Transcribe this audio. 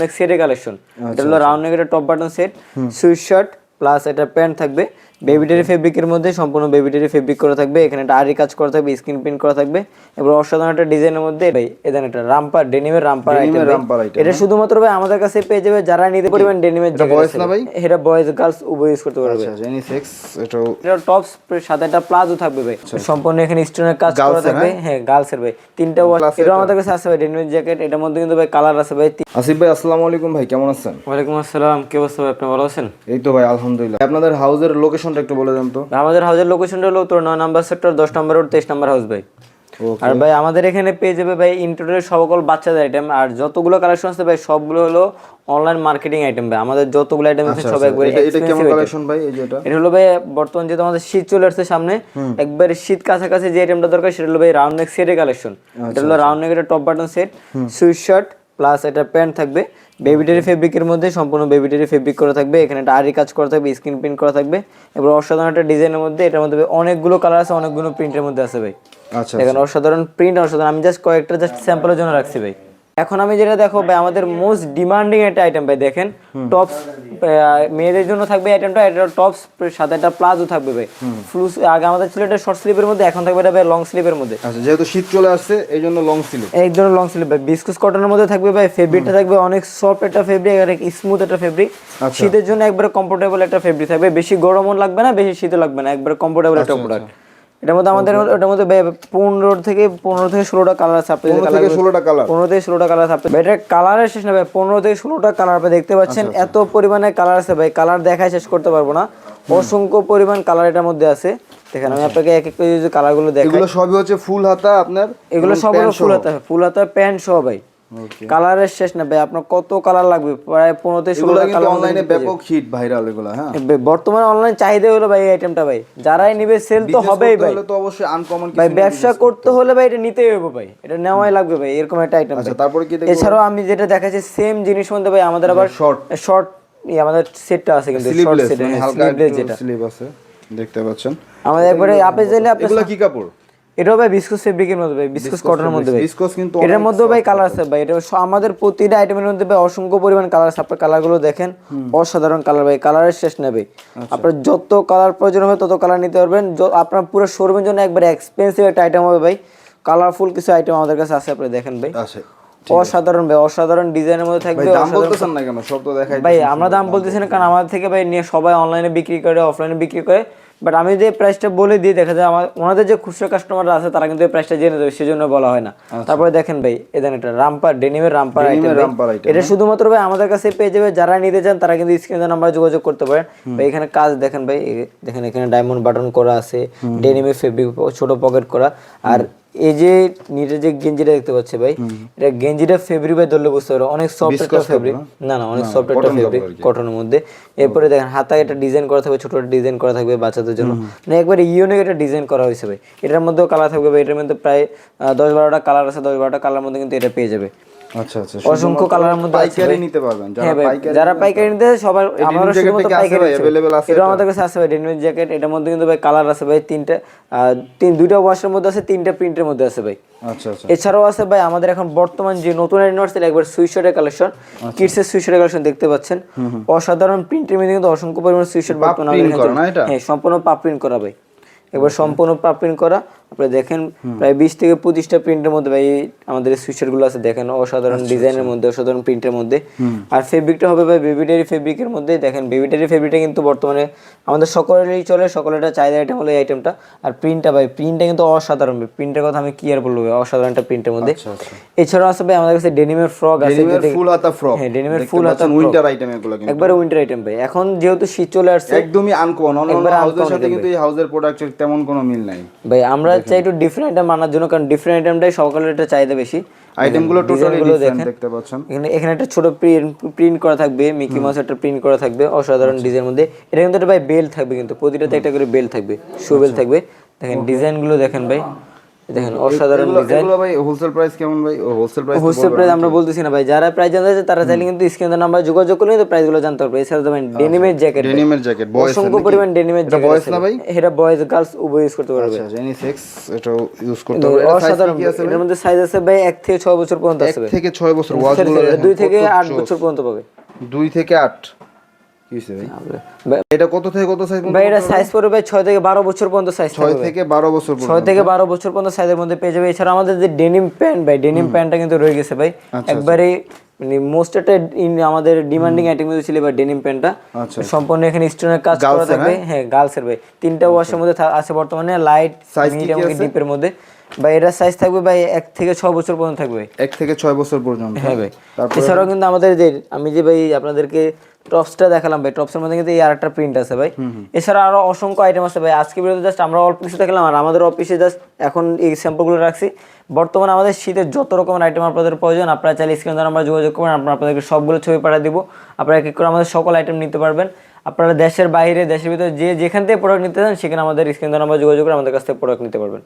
নেক সেটের কালেকশন এটা হলো রাউন্ড নেকের top button set sweatshirt plus এটা প্যান্ট থাকবে। বেবিটারি ফেব্রিকের মধ্যে সম্পূর্ণ বেবিটারি ফেব্রিক করা থাকবে এখানে একটা আরি কাজ করা থাকবে স্ক্রিন প্রিন্ট করা থাকবে এবার অসাধারণ একটা ডিজাইনের মধ্যে ভাই এখানে একটা রামপার ডেনিমের রামপার আইটেম রামপার item, এটা শুধুমাত্র ভাই আমাদের কাছে পেয়ে যাবে যারা নিতে পরিমাণ ডেনিমের boys না ভাই? এটা বয়েজ গার্লস উভয় ইউজ করতে পারবে। আচ্ছা ইউনিসেক্স এটাও এটা টপস সাথে একটা প্লাজো থাকবে ভাই। সম্পূর্ণ এখানে স্টোনের কাজ করা থাকবে। হ্যাঁ? গার্লসের ভাই। তিনটা এটা আমাদের কাছে আছে ভাই ডেনিমের জ্যাকেট এটার মধ্যে কিন্তু ভাই কালার আছে ভাই। আসিফ ভাই আসসালামু আলাইকুম ভাই কেমন আছেন? ওয়ালাইকুম আসসালাম কি অবস্থা ভাই? আপনি ভালো আছেন? এই তো ভাই আলহামদুলিল্লাহ। আপনাদের হাউসের লোকেশনটা একটু বলে দেন তো। আমাদের হাউসের লোকেশনটা হলো তোর নয় নাম্বার সেক্টর দশ নম্বর রোড তেইশ নম্বর হাউস ভাই। আর ভাই আমাদের এখানে পেয়ে যাবে ভাই ইন্টারনেট সকল বাচ্চাদের আইটেম আর যতগুলো কালেকশন আছে ভাই সবগুলো হলো অনলাইন মার্কেটিং আইটেম ভাই। আমাদের যতগুলো আইটেম আছে সব একবারে এটা এটা কেমন কালেকশন ভাই এই যে এটা? এটা হলো ভাই বর্তমান যেহেতু আমাদের শীত চলে আসছে সামনে একবার শীত কাছাকাছি যে আইটেমটা দরকার সেটা হলো ভাই রাউন্ড নেক সেটের কালেকশন এটা হলো রাউন্ড নেকের top button set sweatshirt plus এটা প্যান্ট থাকবে। বেবিটারি ফেব্রিকের মধ্যে সম্পূর্ণ বেবিটারি ফেব্রিক করা থাকবে এখানে একটা আরি কাজ করা থাকবে স্ক্রিন প্রিন্ট করা থাকবে এবার অসাধারণ একটা ডিজাইনের মধ্যে এটার মধ্যে অনেকগুলো কালার আছে অনেকগুলো প্রিন্টের মধ্যে আছে ভাই। আচ্ছা এখানে অসাধারণ প্রিন্ট অসাধারণ আমি জাস্ট কয়েকটা জাস্ট স্যাম্পলের জন্য রাখছি ভাই। এখন আমি যেটা দেখো ভাই আমাদের মোস্ট ডিমান্ডিং একটা আইটেম ভাই দেখেন। টপস মেয়েদের জন্য থাকবে আইটেমটা এটা টপস সাথে একটা প্লাজো থাকবে ভাই। ফ্লু আগে আমাদের ছিল এটা শর্ট স্লিপের মধ্যে এখন থাকবে এটা ভাই লং স্লিপের মধ্যে। আচ্ছা যেহেতু শীত চলে আসছে এই জন্য লং স্লিভ এক ধরনের লং স্লিপ ভাই। বিস্কুস কটনের মধ্যে থাকবে ভাই ফেব্রিকটা থাকবে অনেক সফট একটা ফেব্রিক আর স্মুথ একটা ফেব্রিক শীতের জন্য একবারে কমফোর্টেবল একটা ফেব্রিক থাকবে। বেশি গরমও লাগবে না বেশি শীতও লাগবে না একবারে কমফোর্টেবল একটা প্রোডাক্ট এটার মধ্যে আমাদের ওটার মধ্যে পনেরো থেকে পনেরো থেকে ষোলোটা কালার আছে আপনি পনেরো থেকে ষোলোটা কালার পনেরো থেকে ষোলোটা কালার আছে এটা কালারের শেষ না ভাই পনেরো থেকে ষোলোটা কালার আপনি দেখতে পাচ্ছেন। এত পরিমাণে কালার আছে ভাই কালার দেখায় শেষ করতে পারব না। অসংখ্য পরিমাণ কালার এটার মধ্যে আছে। দেখেন আমি আপনাকে এক এক করে যদি কালারগুলো দেখাই। এগুলো সবই হচ্ছে ফুল হাতা আপনার এগুলো সব ফুল হাতা ফুল হাতা প্যান্ট সহ ভাই। কালারের শেষ না ভাই আপনার কত কালার লাগবে? প্রায় পনেরো থেকে কিন্তু কালার অনলাইনে ব্যাপক হিট ভাইরাল এগুলো হ্যাঁ। বর্তমানে অনলাইন চাহিদা হলো ভাই এই আইটেমটা ভাই। যারাই নিবে সেল তো হবেই ভাই। তো অবশ্যই আনকমন ভাই ব্যবসা করতে হলে ভাই এটা নিতেই হবে ভাই। এটা নেওয়াই লাগবে ভাই এরকম একটা আইটেম আচ্ছা তারপরে কি এছাড়াও আমি যেটা দেখাচ্ছি সেম জিনিস মধ্যে ভাই আমাদের আবার short। শর্ট আমাদের সেটটা আছে কিন্তু শর্ট সেট মানে হালকা যেটা। স্লিভ আছে দেখতে পাচ্ছেন। আমাদের একবারে আপনি চাইলে আপনি এগুলো কি কাপড়? এটাও ভাই বিস্কুস ফেব্রিকের মধ্যে ভাই বিস্কুস কটনের মধ্যে ভাই। বিস্কস কিন্তু এটার মধ্যে ভাই কালার আছে ভাই এটা আমাদের প্রতিটা আইটেমের মধ্যে ভাই অসংখ্য পরিমাণ কালার আছে। আপনার কালারগুলো দেখেন অসাধারণ কালার ভাই কালারের শেষ নেবে আপনার যত কালার প্রয়োজন হবে তত কালার নিতে পারবেন। আপনার পুরো শোরুমের জন্য একবার এক্সপেন্সিভ একটা আইটেম হবে ভাই। কালারফুল কিছু আইটেম আমাদের কাছে আছে আপনি দেখেন ভাই। আছে অসাধারণ ভাই অসাধারণ ডিজাইনের মধ্যে থাকবে ভাই দাম বলতেছেন না কেন? সব তো দেখাই ভাই আমরা দাম বলতেছি না কারণ আমাদের থেকে ভাই নিয়ে সবাই অনলাইনে বিক্রি করে অফলাইনে বিক্রি করে বাট আমি যে প্রাইসটা বলে দিই দেখা যায় আমার ওনাদের যে খুচরো কাস্টমাররা আছে তারা কিন্তু এই প্রাইসটা জেনে দেবে সেজন্য বলা হয় না। তারপরে দেখেন ভাই এদের একটা রামপার ডেনিমের রামপার এটা শুধুমাত্র ভাই আমাদের কাছে পেয়ে যাবে যারা নিতে চান তারা কিন্তু স্ক্রিনে নাম্বার যোগাযোগ করতে পারেন। ভাই এখানে কাজ দেখেন ভাই দেখেন এখানে ডায়মন্ড বাটন করা আছে ডেনিমের ফেব্রিক ছোট পকেট করা আর এই যে নিচে যে গেঞ্জিটা দেখতে পাচ্ছে ভাই এটা গেঞ্জিটা ফেব্রিক ভাই ধরলে বুঝতে পারো অনেক সফট একটা ফেব্রিক না? না অনেক সফট একটা ফেব্রিক কটনের মধ্যে। এরপরে দেখেন হাতায় একটা ডিজাইন করা থাকবে ছোট ডিজাইন করা থাকবে বাচ্চাদের জন্য। মানে একবারে ইউনিক একটা ডিজাইন করা হয়েছে ভাই। এটার মধ্যেও কালার থাকবে ভাই এটার মধ্যে প্রায় দশ বারোটা কালার আছে দশ বারোটা কালার মধ্যে কিন্তু এটা পেয়ে যাবে। আচ্ছা আচ্ছা অসংখ্য কালারের মধ্যে পাইকারি নিতে পারবেন যারা পাইকারি যারা পাইকারি নিতে সবার আমরা শুধুমাত্র পাইকারি ভাই? আছে এটা এটা? আমাদের কাছে আছে ভাই ডেনিমের জ্যাকেট এটার মধ্যে কিন্তু ভাই কালার আছে ভাই তিনটা আহ, তিন দুইটা ওয়াশের মধ্যে আছে তিনটা প্রিন্টের মধ্যে আছে ভাই আচ্ছা আচ্ছা এছাড়াও আছে ভাই আমাদের এখন বর্তমান যে নতুন একবার সুইশার্টের কালেকশন। কিডসের সুইশার্টের কালেকশন দেখতে পাচ্ছেন অসাধারণ প্রিন্টের মধ্যে কিন্তু অসংখ্য পরিমাণ সুইশার্ট বর্তমানে? হ্যাঁ সম্পূর্ণ পাপ প্রিন্ট করা ভাই এবার সম্পূর্ণ পাপ প্রিন্ট করা। আপনি দেখেন প্রায় বিশ থেকে পঁচিশটা প্রিন্টের মধ্যে ভাই আমাদের সুইচারগুলো আছে দেখেন অসাধারণ আচ্ছা, ডিজাইনের মধ্যে অসাধারণ প্রিন্টের মধ্যে। আর ফেব্রিকটা হবে ভাই বেবিটারি ফেব্রিকের মধ্যে দেখেন বেবিটারি ফেব্রিকটা কিন্তু বর্তমানে আমাদের সকলেরই চলে সকলের চাহিদা আইটেম হলো এই আইটেমটা আর প্রিন্টটা ভাই প্রিন্টটা কিন্তু অসাধারণ প্রিন্টের কথা আমি কি আর বলব অসাধারণ একটা প্রিন্টের মধ্যে। আচ্ছা আচ্ছা। এছাড়াও আছে ভাই আমাদের কাছে ডেনিমের ফ্রক আছে ফুল হাতা ফ্রক হ্যাঁ, এর full হাতা উইন্টার আইটেম এগুলো কিন্তু। একবারে উইন্টার আইটেম ভাই। এখন যেহেতু শীত চলে আসছে একদমই আনকমন অন্য একবারে হাউসের uncommon সাথে কিন্তু এই হাউসের প্রোডাক্টের তেমন কোনো মিল নাই। ভাই আমরা চাই একটু ডিফারেন্ট আইটেম আনার জন্য কারণ ডিফারেন্ট আইটেমটাই সকালের একটা চাহিদা বেশি। আইটেমগুলো টোটালি ডিফারেন্ট দেখেন। দেখতে পাচ্ছেন। এখানে এখানে একটা ছোট প্রিন্ট প্রিন্ট করা থাকবে মিকি মাউস একটা প্রিন্ট করা থাকবে অসাধারণ ডিজাইনের ডিজাইন মধ্যে। এটা কিন্তু একটা ভাই বেল থাকবে কিন্তু প্রতিটাতে একটা করে বেল থাকবে শু বেল থাকবে। দেখেন ডিজাইনগুলো দেখেন ভাই। দেখেন অসাধারণ ডিজাইন ভাই হোলসেল প্রাইস কেমন ভাই? হোলসেল প্রাইস হোলসেল প্রাইস আমরা বলতেছি না ভাই যারা প্রাইস জানতে চাচ্ছে তারা চাইলে কিন্তু স্ক্রিনের নাম্বার যোগাযোগ করলে কিন্তু প্রাইসগুলো জানতে পারবে। এছাড়া দেখেন ডেনিমের জ্যাকেট ডেনিমের জ্যাকেট বয়েস অসংখ্য পরিমাণ ডেনিমের জ্যাকেট বয়েস না ভাই। এটা বয়েজ গার্লস উভয় ইউজ করতে পারবে। আচ্ছা জেনি সেক্স এটাও ইউজ করতে সাইজ অসাধারণ আছে মধ্যে সাইজ আছে ভাই এক থেকে ছয় বছর পর্যন্ত আছে ভাই। থেকে 6 বছর ওয়াচ Sorry, গুলো sorry, দেখেন, দুই থেকে কত আট বছর পর্যন্ত পাবে। দুই থেকে আট। কি হইছে ভাই ভাই- এটা কত থেকে কত সাইজ ভাই এটা সাইজ পড়বে ভাই থেকে বারো বছর পর্যন্ত সাইজ ছয় থেকে বারো বছর পর্যন্ত। ছয় থেকে বারো বছর পর্যন্ত সাইজের মধ্যে পেয়ে যাবে। এছাড়া আমাদের যে ডেনিম প্যান্ট ভাই ডেনিম প্যান্টটা কিন্তু রয়ে গেছে ভাই। আচ্ছা, একবারে মানে মোস্ট একটা আমাদের ডিমান্ডিং আইটেম ছিল এবার ডেনিম প্যান্টটা আচ্ছা, সম্পূর্ণ এখানে স্টোনের কাজ করা থাকবে। হ্যাঁ? গার্লসের ভাই। তিনটা ওয়াশের মধ্যে আছে বর্তমানে লাইট মিডিয়াম ডিপের মধ্যে। ভাই এটা সাইজ থাকবে ভাই এক থেকে বছর পর্যন্ত থাকবে। এক থেকে ছয় বছর পর্যন্ত। হ্যাঁ ভাই। এছাড়াও কিন্তু আমাদের যে আমি যে ভাই আপনাদেরকে টপসটা দেখালাম ভাই টপসের মধ্যে কিন্তু এই আরেকটা প্রিন্ট আছে ভাই। এছাড়া আরও অসংখ্য আইটেম আছে ভাই। আজকে ভিডিওতে জাস্ট আমরা অল্প কিছু দেখালাম আর আমাদের অফিসে জাস্ট এখন এই স্যাম্পলগুলো রাখছি। বর্তমানে আমাদের শীতের যত রকমের আইটেম আপনাদের প্রয়োজন, আপনারা চাইলে স্ক্রিন দ্বারা আমরা যোগাযোগ করবেন, আমরা আপনাদেরকে সবগুলো ছবি পাঠিয়ে দিব। আপনারা এক করে আমাদের সকল আইটেম নিতে পারবেন। আপনারা দেশের বাইরে, দেশের ভিতরে যে যেখান থেকে প্রোডাক্ট নিতে চান, সেখানে আমাদের স্ক্রিন দ্বারা আমরা যোগাযোগ করে আমাদের কাছ থেকে প্রোডাক্ট নিতে পারবেন।